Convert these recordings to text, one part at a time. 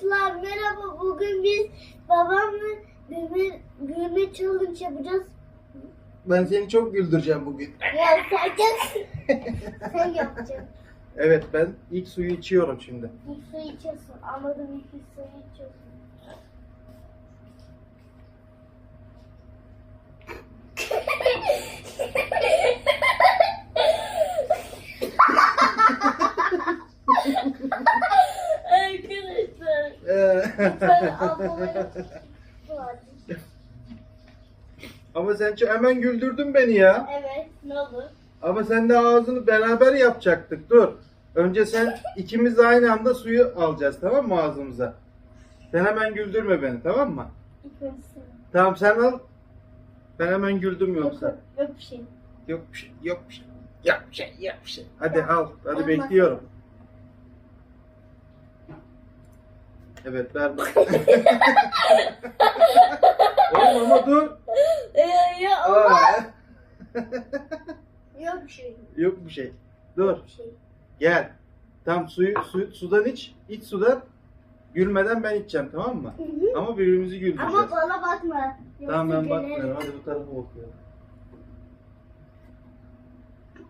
Arkadaşlar merhaba. Bugün biz babamla gülme, gülme challenge yapacağız. Ben seni çok güldüreceğim bugün. Ya sen gel. sen yapacaksın. Evet ben ilk suyu içiyorum şimdi. İlk suyu içiyorsun. Anladım ilk suyu içiyorsun. Arkadaşlar. Ee, Ben ablamı Ama sen hemen güldürdün beni ya. Evet ne olur. Ama sen de ağzını beraber yapacaktık. Dur. Önce sen ikimiz aynı anda suyu alacağız tamam mı ağzımıza? Sen hemen güldürme beni tamam mı? Tamam sen al. Ben hemen güldüm Yok, yoksa. yok bir şey. Yok bir şey, yok bir şey. Yok bir şey, yok bir şey. Hadi al, hadi bekliyorum. Evet ver bak. Oğlum ama dur. Ee, ya ama. Aa, Yok bir şey. yok bir şey. Dur. Yok bir şey. Gel. Tam suyu su, sudan iç. İç sudan. Gülmeden ben içeceğim tamam mı? Hı hı. Ama birbirimizi güldüreceğiz. Ama bana bakma. Tamam ben Yoksa bakmıyorum. Hadi bu tarafa bakıyorum.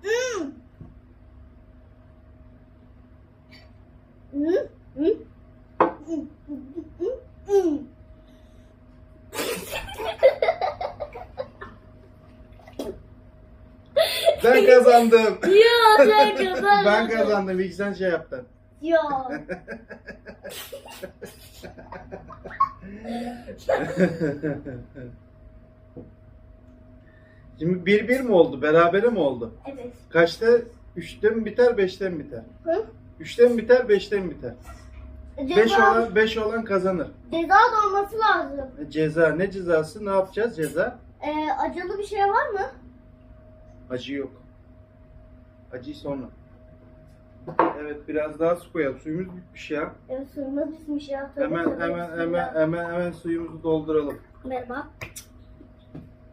Hmm. Hı? Hı? Hı, hı, hı, hı. Ben kazandım. Yok sen kazandın. ben kazandım. İlk sen şey yaptın. Yok. Şimdi bir bir mi oldu? Berabere mi oldu? Evet. Kaçta? Üçte mi biter, beşte mi biter? Hı? Üçte mi biter, beşte mi biter? Beş Ceza, olan, beş olan kazanır. ceza da olması lazım. Ceza, ne cezası? Ne yapacağız ceza? Ee, acılı bir şey var mı? Acı yok. Acıyı sonra. Evet biraz daha su koyalım. Suyumuz bitmiş ya. Evet suyumuz bitmiş ya. Tövbe Hemen tövbe, hemen bismillah. hemen hemen hemen suyumuzu dolduralım. Merhaba.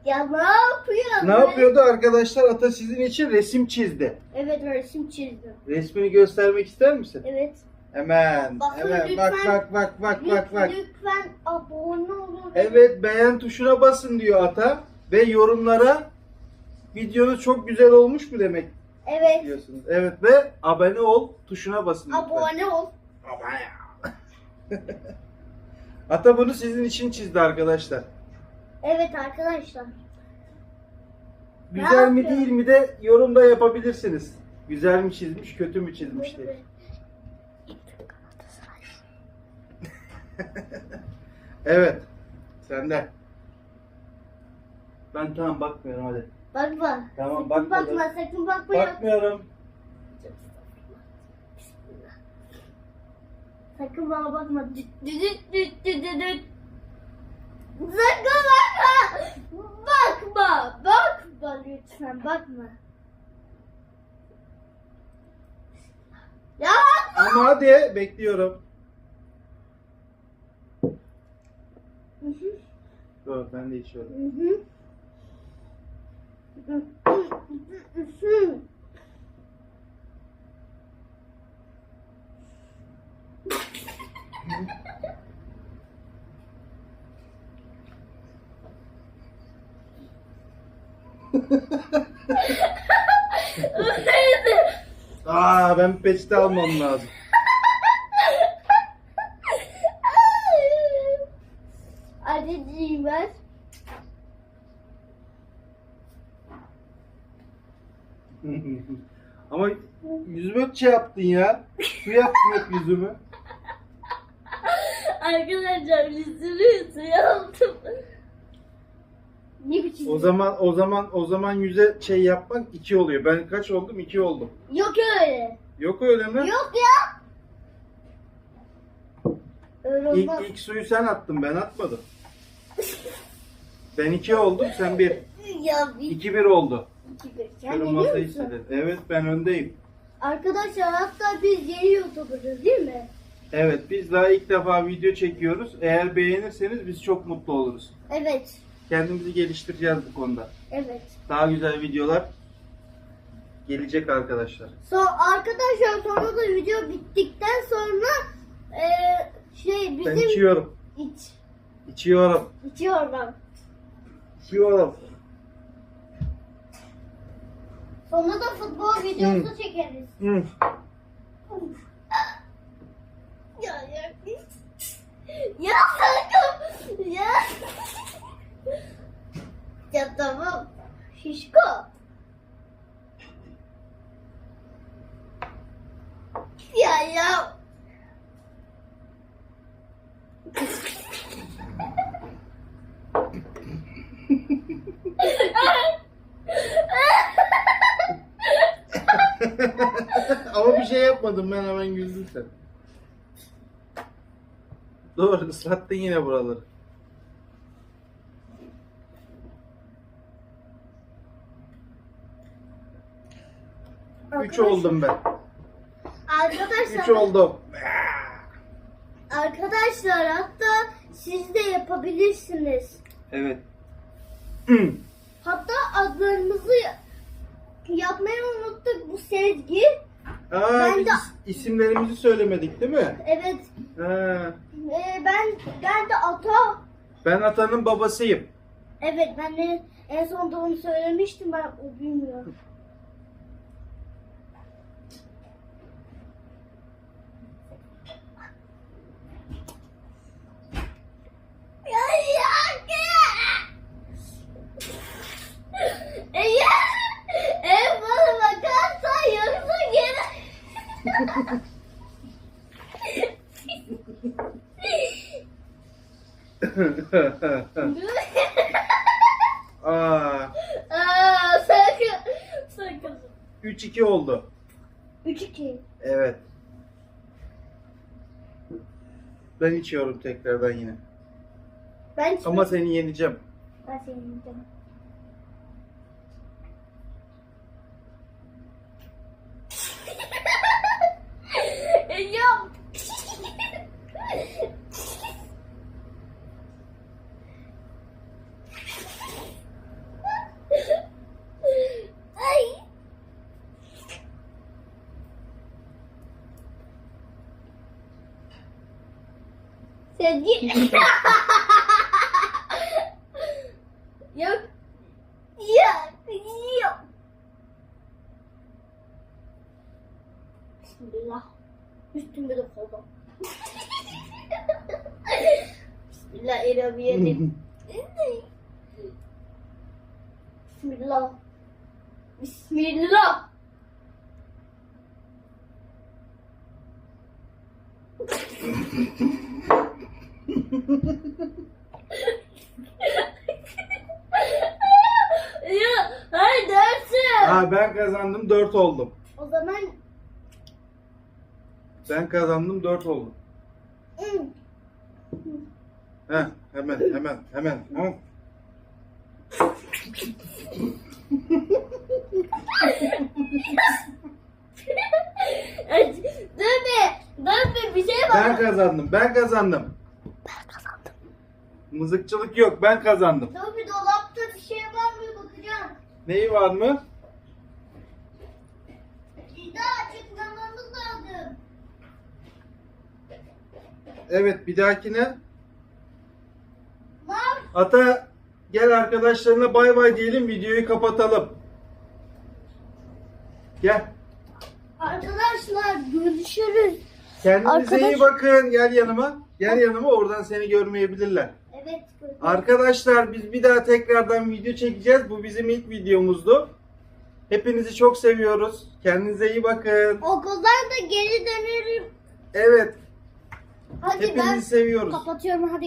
Ya ne yapıyorsun? Ne yapıyordu arkadaşlar? Ata sizin için resim çizdi. Evet resim çizdim. Resmini göstermek ister misin? Evet. Hemen. Bakın hemen. Bak lütfen. bak bak bak bak bak. Lütfen abone olun. Evet beğen tuşuna basın diyor Ata ve yorumlara videonuz çok güzel olmuş mu demek Evet. diyorsunuz. Evet ve abone ol tuşuna basın. lütfen. Abone ol. Abone. Ata bunu sizin için çizdi arkadaşlar. Evet arkadaşlar. Güzel mi değil mi de yorumda yapabilirsiniz. Güzel mi çizmiş, kötü mü çizmiş diye. Evet. Sende. Ben tamam bakmıyorum hadi. Bakma. Tamam, sakın bakmadım. bakma sakın bakma. Bakmıyorum. Sakın bana bakma. Düt düt düt düt düt. Sakın bakma. Bakma. Bakma lütfen bakma. Ya Ama hadi bekliyorum. Hı hı. Dur ben de içiyorum. Hı hı. Aa ben peçete almam lazım. Anneciğim ver. Ama yüzüme şey yaptın ya. Su yaptın hep yüzümü. Arkadaşlar bir sürü su yaptım. Ne biçim? O zaman o zaman o zaman yüze şey yapmak iki oluyor. Ben kaç oldum? İki oldum. Yok öyle. Yok öyle mi? Yok ya. Öyle İlk, olmaz. ilk suyu sen attın ben atmadım. Ben iki oldum sen bir. Ya bir İki bir oldu. İki bir. Sen ne diyorsun? Evet ben öndeyim. Arkadaşlar hatta biz yeni YouTuber'ız değil mi? Evet biz daha ilk defa video çekiyoruz. Eğer beğenirseniz biz çok mutlu oluruz. Evet. Kendimizi geliştireceğiz bu konuda. Evet. Daha güzel videolar gelecek arkadaşlar. So arkadaşlar sonra da video bittikten sonra e, şey Ben bizim içiyorum. iç. İçiyorum. İçiyorum. İçiyorum. Sonra da futbol videosu çekeriz. Hı. Ya ya. Ya sakın. Ya. Ya tamam. Şişko. Ya ya. Ama bir şey yapmadım ben hemen güldün sen. Doğru ıslattın yine buraları. Üç oldum ben. Arkadaşlar. Üç oldum. Arkadaşlar hatta siz de yapabilirsiniz. Evet. Hatta adlarımızı yapmayı unuttuk bu Sezgi. Aa, Ben de- isimlerimizi söylemedik değil mi? Evet. Ha, e, ben ben de ata. ben Atan'ın babasıyım. Evet ben de en son da onu söylemiştim ben o bilmiyorum. Ya ya Eğer eğer bana bakarsan yoksa gene Aa, Aa, sakın sakın. 3-2 oldu. 3-2. Evet. Ben içiyorum tekrardan yine. Ben Ama seni yeneceğim. Ben seni yiyeceğim. Sevgi. Yok. Yok. Yok. Bismillah. Üstüme de koydum. Bismillahirrahmanirrahim. Bismillah. Bismillah. ya, hayır dersin. Aa, ben kazandım 4 oldum. O zaman Ben kazandım 4 oldum. ım, Heh, hemen hemen hemen. hemen. Dur be bir şey Ben var. kazandım. Ben kazandım. Mızıkçılık yok. Ben kazandım. Bir dolapta bir şey var mı bakacağım. Neyi var mı? Bir daha açıklamamız lazım. Evet bir dahakine. Var. Ata gel arkadaşlarına bay bay diyelim videoyu kapatalım. Gel. Arkadaşlar görüşürüz. Kendinize Arkadaş- iyi bakın. Gel yanıma. Gel yanıma oradan seni görmeyebilirler. Arkadaşlar biz bir daha tekrardan video çekeceğiz. Bu bizim ilk videomuzdu. Hepinizi çok seviyoruz. Kendinize iyi bakın. Okuldan da geri dönerim. Evet. Hadi ben Hepinizi seviyoruz. kapatıyorum hadi.